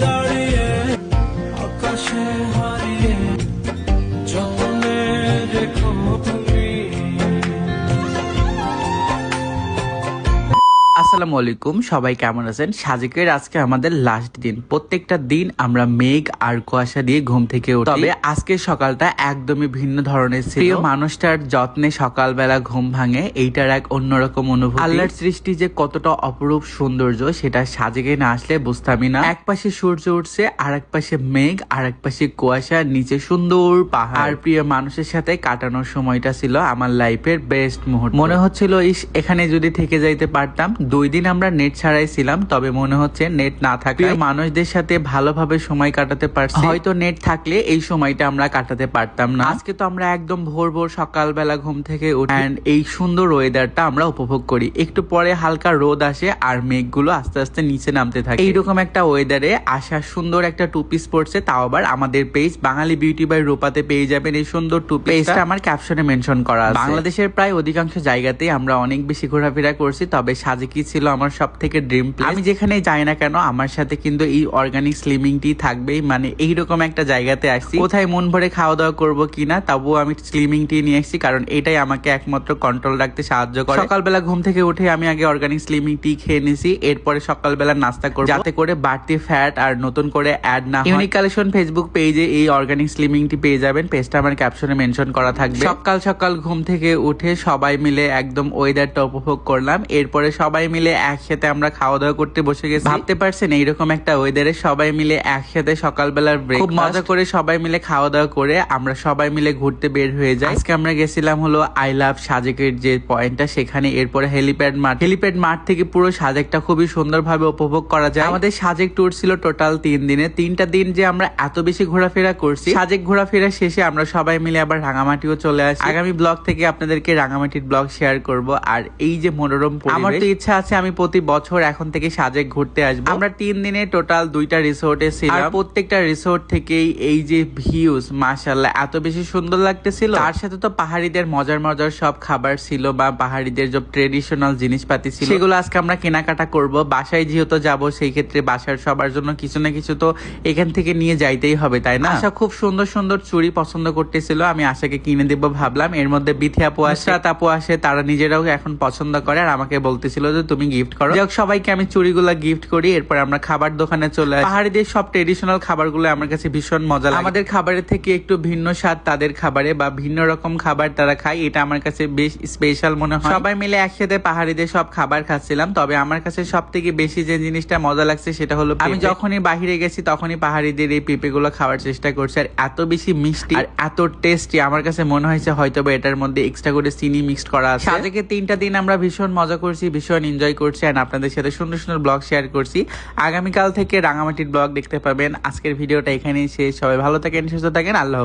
দাঁড়িয়ে আকাশে হারিয়ে যতনে রেখো আসসালামু আলাইকুম। সবাই কেমন আছেন? সাজিকের আজকে আমাদের লাস্ট দিন। প্রত্যেকটা দিন আমরা মেঘ আর কুয়াশা দিয়ে ঘুম থেকে উঠি। তবে আজকের সকালটা একদমই ভিন্ন ধরনের ছিল। প্রিয় মানুষটার যত্নে সকালবেলা ঘুম ভাঙে, এইটার এক অন্যরকম অনুভূতি। আল্লাহর সৃষ্টি যে কতটা অপরূপ সৌন্দর্য, সেটা সাজেকে না আসলে বুঝতামই না। এক পাশে সূর্য উঠছে আর এক পাশে মেঘ আর এক পাশে কুয়াশা, নিচে সুন্দর পাহাড়। আর প্রিয় মানুষের সাথে কাটানোর সময়টা ছিল আমার লাইফের বেস্ট মুহূর্ত। মনে হচ্ছিল, ইস, এখানে যদি থেকে যাইতে পারতাম, দুই দিন আমরা নেট ছাড়াই ছিলাম তবে মনে হচ্ছে নেট না থাকলে মানুষদের সাথে ভালোভাবে সময় কাটাতে পারছি। হয়তো নেট থাকলে এই সময়টা আমরা কাটাতে পারতাম না। আজকে তো আমরা একদম ভোর ভোর সকালবেলা ঘুম থেকে উঠি and এই সুন্দর ওয়েদারটা আমরা উপভোগ করি। একটু পরে হালকা রোদ আসে আর মেঘগুলো আস্তে আস্তে নিচে নামতে থাকে। এইরকম একটা ওয়েদারে আসার সুন্দর একটা টু পিস পড়ছে তাও আবার আমাদের পেজ বাঙালি বিউটি বাই রূপাতে পেয়ে যাবেন এই সুন্দর টু পেজটা আমার ক্যাপশনে মেনশন করা বাংলাদেশের প্রায় অধিকাংশ জায়গাতেই আমরা অনেক বেশি ঘোরাফেরা করছি তবে সাজেকি ছিল আমার সব থেকে ড্রিম প্লেস আমি যেখানে যাই না কেন, আমার সাথে কিন্তু এই অর্গানিক স্লিমিংটি থাকবেই। মানে এইরকম একটা জায়গাতে আসছি। কোথায় মন ভরে খাওয়া দাওয়া করব কিনা তবুও আমি স্লিমিং টি নিয়ে এসেছি কারণ এটাই আমাকে একমাত্র কন্ট্রোল রাখতে সাহায্য করে। সকালবেলা ঘুম থেকে উঠে আমি আগে অর্গানিক স্লিমিং টি খেয়ে নিছি, এরপরে সকালবেলা নাস্তা করব। যাতে করে বাড়তি ফ্যাট আর নতুন করে অ্যাড না ইউনিক কালেকশন ফেসবুক পেজে এই অর্গানিক স্লিমিং টি পেয়ে যাবেন। পেজটা আমার ক্যাপশনে মেনশন করা থাকবে। সকাল সকাল ঘুম থেকে উঠে সবাই মিলে একদম ওয়েদারটা উপভোগ করলাম। এরপরে সবাই মিলে একসাথে আমরা খাওয়া দাওয়া করতে বসে গেছি। ভাবতে পারছেন এইরকম একটা ওয়েদারে সবাই মিলে একসাথে সকালবেলার ব্রেক খুব মজা করে সবাই মিলে খাওয়া দাওয়া করে আমরা সবাই মিলে ঘুরতে বের হয়ে যাই। আজকে আমরা গেছিলাম হলো আই লাভ সাজেকের যে পয়েন্টটা সেখানে এরপরে হেলিপ্যাড মাঠ হেলিপ্যাড মাঠ থেকে পুরো সাজেকটা খুবই সুন্দরভাবে উপভোগ করা যায়। আমাদের সাজেক ট্যুর ছিল টোটাল তিন দিনে। তিনটা দিন যে আমরা এত বেশি ঘোরাফেরা করছি সাজেক ঘোরাফেরা শেষে আমরা সবাই মিলে আবার রাঙামাটিও চলে আসি। আগামী ব্লগ থেকে আপনাদেরকে রাঙামাটির ব্লগ শেয়ার করব। আর এই যে মনোরম আমার তো ইচ্ছা আছে আমি প্রতি বছর এখন থেকে সাজেক ঘুরতে আসব। আমরা তিন দিনে টোটাল দুইটা রিসোর্টে ছিলাম। প্রত্যেকটা রিসোর্ট থেকেই এই যে ভিউজ মাশাল্লাহ এত বেশি সুন্দর লাগতেছিল। তার সাথে তো পাহাড়িদের মজার মজার সব খাবার ছিল বা পাহাড়িদের যে ট্রেডিশনাল জিনিসপাতি ছিল। সেগুলো আজকে আমরা কেনাকাটা করব। বাসায় যেহেতু যাব সেই ক্ষেত্রে বাসার সবার জন্য কিছু না কিছু তো এখান থেকে নিয়ে যাইতেই হবে তাই না? আশা খুব সুন্দর সুন্দর চুড়ি পছন্দ করতেছিল। আমি আশাকে কিনে দেব ভাবলাম। এর মধ্যে বিথি আপু আসে আপু আসে তারা নিজেরাও এখন পছন্দ করে। আর আমাকে বলতেছিল যে তুমি গিফট করো। যাই হোক, সবাইকে আমি চুড়িগুলো গিফট করি এরপর আমরা খাবার দোকানে চলে আসি। পাহাড়িদের সব ট্রেডিশনাল খাবারগুলো আমার কাছে ভীষণ মজা লাগে। আমাদের খাবারের থেকে একটু ভিন্ন স্বাদ তাদের খাবারে বা ভিন্ন রকম খাবার তারা খায় এটা আমার কাছে বেশ স্পেশাল মনে হয়। সবাই মিলে একসাথে পাহাড়িদের সব খাবার খাচ্ছিলাম তবে আমার কাছে সব থেকে বেশি যে জিনিসটা মজা লাগছে সেটা হলো আমি যখনই বাহিরে গেছি তখনই পাহাড়িদের এই পেঁপে গুলো খাওয়ার চেষ্টা করছি আর এত বেশি মিষ্টি আর এত টেস্টি আমার কাছে মনে হয়েছে হয়তো বা এটার মধ্যে এক্সট্রা করে চিনি মিক্সড করা আছে। সাজেকে তিনটা দিন আমরা ভীষণ মজা করছি ভীষণ এনজয় করছি অ্যান্ড আপনাদের সাথে সুন্দর সুন্দর ব্লগ শেয়ার করছি। আগামীকাল থেকে রাঙামাটির ব্লগ দেখতে পাবেন। আজকের ভিডিওটা এখানেই শেষ। সবাই ভালো থাকেন, সুস্থ থাকেন। আল্লাহ